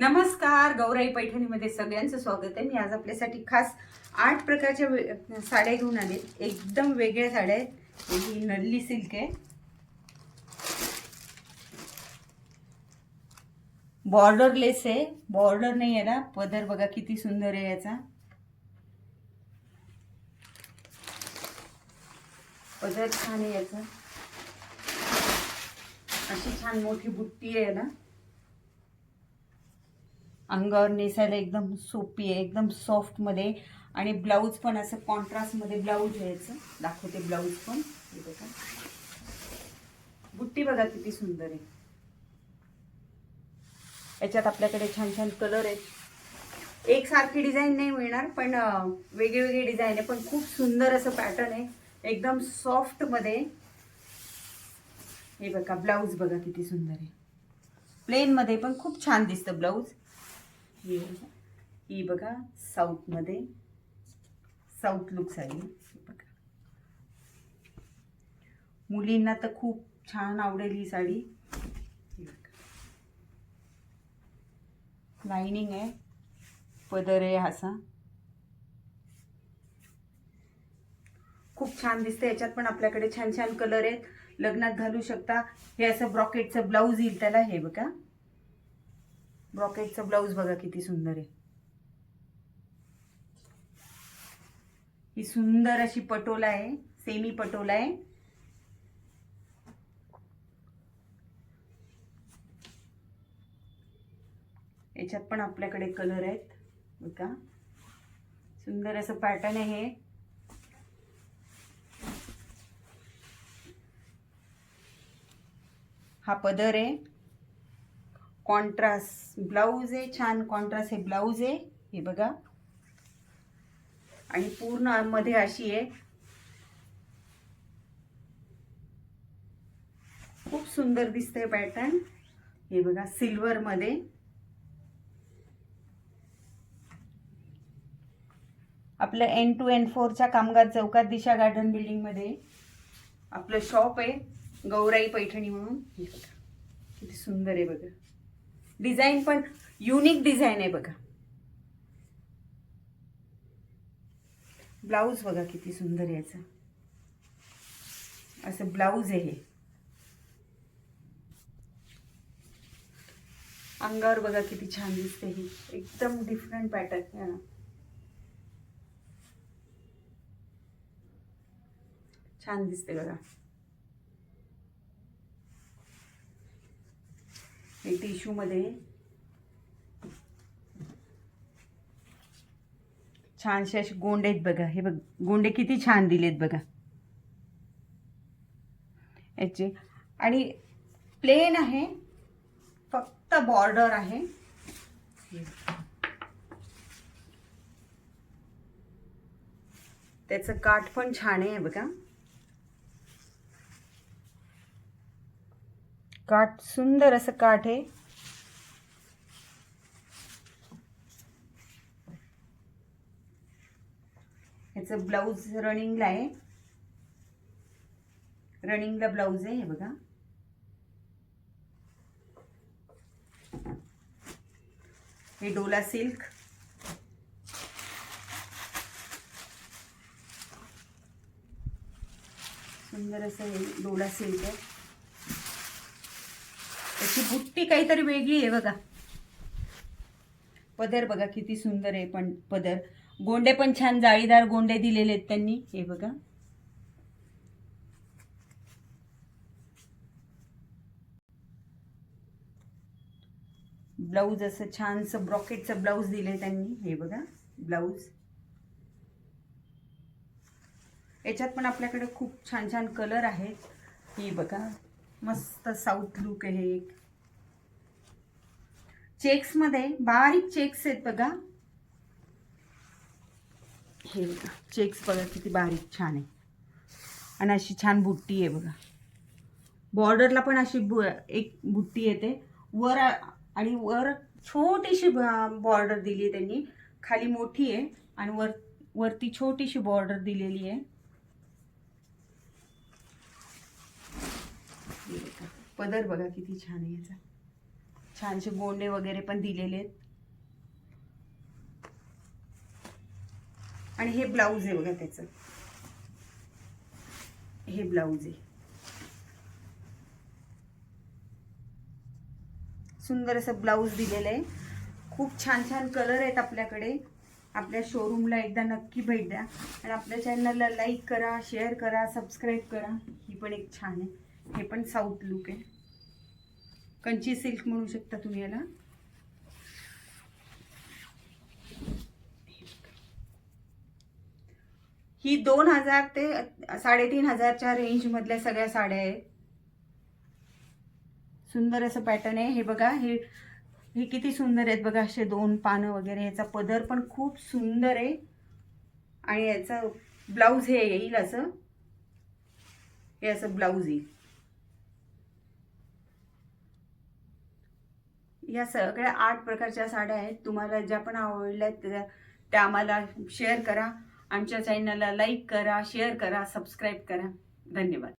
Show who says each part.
Speaker 1: नमस्कार गौराई पैठणीमध्ये सगळ्यांचं स्वागत आहे. मी आज आपल्यासाठी खास आठ प्रकारच्या वे- साड्या घेऊन आले. एकदम वेगळ्या साड्या आहेत. ही नल्ली सिल्क आहे. बॉर्डरलेस आहे. बॉर्डर नाही आहे ना. पदर बघा किती सुंदर आहे याचा. पदर छान आहे याचा. अशी छान मोठी बुट्टी आहे ना. अंगावर नेसायला एकदम सोपी आहे एकदम सॉफ्टमध्ये आणि ब्लाऊज पण असं कॉन्ट्रास्टमध्ये ब्लाऊज यायचं दाखवते ब्लाऊज पण. बघा. बुट्टी बघा किती सुंदर आहे. याच्यात आपल्याकडे छान छान कलर आहेत एक सारखी डिझाईन नाही मिळणार पण वेगळी वेगळी डिझाईन आहे. पण खूप सुंदर असं पॅटर्न आहे. एकदम सॉफ्टमध्ये हे बघा ब्लाऊज बघा किती सुंदर आहे. प्लेनमध्ये पण खूप छान दिसतं ब्लाऊज ही बघा. ही बघा साऊथमध्ये साऊथ लुक साडी बघा. मुलींना तर खूप छान आवडेल ही साडी. ही लाइनिंग आहे. पदर आहे असा. खूप छान दिसते याच्यात पण आपल्याकडे छान छान कलर आहेत. लग्नात घालू शकता. हे असं ब्रॉकेटचं ब्लाऊज येईल त्याला. हे बघा. ब्रॉकेटचं ब्लाऊज बघा किती सुंदर आहे. ही सुंदर अशी पटोला आहे सेमी पटोला आहे. याच्यात पण आपल्याकडे कलर आहेत बघा. सुंदर असं पॅटर्न आहे हा पदर आहे. कॉन्ट्रास्ट ब्लाऊज आहे छान कॉन्ट्रास्ट हे ब्लाऊज आहे. हे बघा. आणि पूर्णमध्ये अशी आहे. खूप सुंदर दिसतंय पॅटर्न हे बघा सिल्वर मध्ये. आपलं एन टू एन फोरच्या कामगार चौकात दिशा गार्डन बिल्डिंगमध्ये. आपलं शॉप आहे गौराई पैठणी म्हणून. हे बघा किती सुंदर आहे बघा. डिझाईन पण युनिक डिझाईन आहे बघा. ब्लाऊज बघा किती सुंदर आहे याचं. असं ब्लाऊज आहे हे. अंगावर बघा किती छान दिसते ही. एकदम डिफरंट पॅटर्न आहे छान दिसते बघा. हे टिश्यूमध्ये छानसे असे गोंडे आहेत बघा. हे बघ गोंडे किती छान दिलेत बघा. याचे. आणि प्लेन आहे. फक्त बॉर्डर आहे. त्याचं काठ पण छान आहे बघा. काठ सुंदर असं काठ आहे. ह्याचं ब्लाऊज रनिंगला आहे. रनिंगला ब्लाऊज आहे हे बघा. हे डोला सिल्क. सुंदर असं हे डोला सिल्क आहे. त्याची बुट्टी काहीतरी वेगळी आहे बघा. पदर बघा किती सुंदर आहे पण पदर. गोंडे पण छान जाळीदार गोंडे दिलेले आहेत त्यांनी. हे बघा. ब्लाऊज असं छानसं ब्रॉकेटचं ब्लाऊज दिले त्यांनी. हे बघा ब्लाऊज. याच्यात पण आपल्याकडे खूप छान छान कलर आहेत. हे बघा मस्त साऊथ लुक आहे एक. चेक्समध्ये बारीक चेक्स आहेत बघा. हे बघा चेक्स बघा किती बारीक छान आहे. आणि अशी छान बुट्टी आहे बघा. बॉर्डरला पण अशी बु एक बुट्टी येते. वर आणि वर छोटीशी बॉर्डर दिली आहे त्यांनी. खाली मोठी आहे आणि वर वरती छोटीशी बॉर्डर दिलेली आहे. हे बघा. पदर बघा किती छान आहे याचा. छानसे गोंडे वगैरे पण दिलेले आहेत. आणि हे ब्लाऊज आहे बघा त्याचं. हे ब्लाऊज आहे. सुंदर असं ब्लाऊज दिलेलं आहे. खूप छान छान कलर आहेत आपल्याकडे. आपल्या शोरूमला एकदा नक्की भेट द्या. आणि आपल्या चॅनलला लाईक करा शेअर करा सबस्क्राईब करा. ही पण एक छान आहे. हे पण साऊथ लुक आहे. कंची सिल्क म्हणू शकता तुम्ही याला. ही दोन हजार ते साडेतीन हजारच्या रेंजमधल्या सगळ्या साड्या आहेत. सुंदर असं पॅटर्न आहे. हे बघा हे हे किती सुंदर आहेत बघा असे दोन पानं वगैरे. ह्याचा पदर पण खूप सुंदर आहे. आणि याचं ब्लाऊज हे येईल असं. हे असं ब्लाऊज येईल. या सगळ्या आठ प्रकारच्या साड्या आहेत. तुम्हाला ज्या पण आवडल्या त्या त्या आम्हाला शेअर करा. आमच्या चॅनलला लाईक करा शेअर करा सबस्क्राईब करा. धन्यवाद.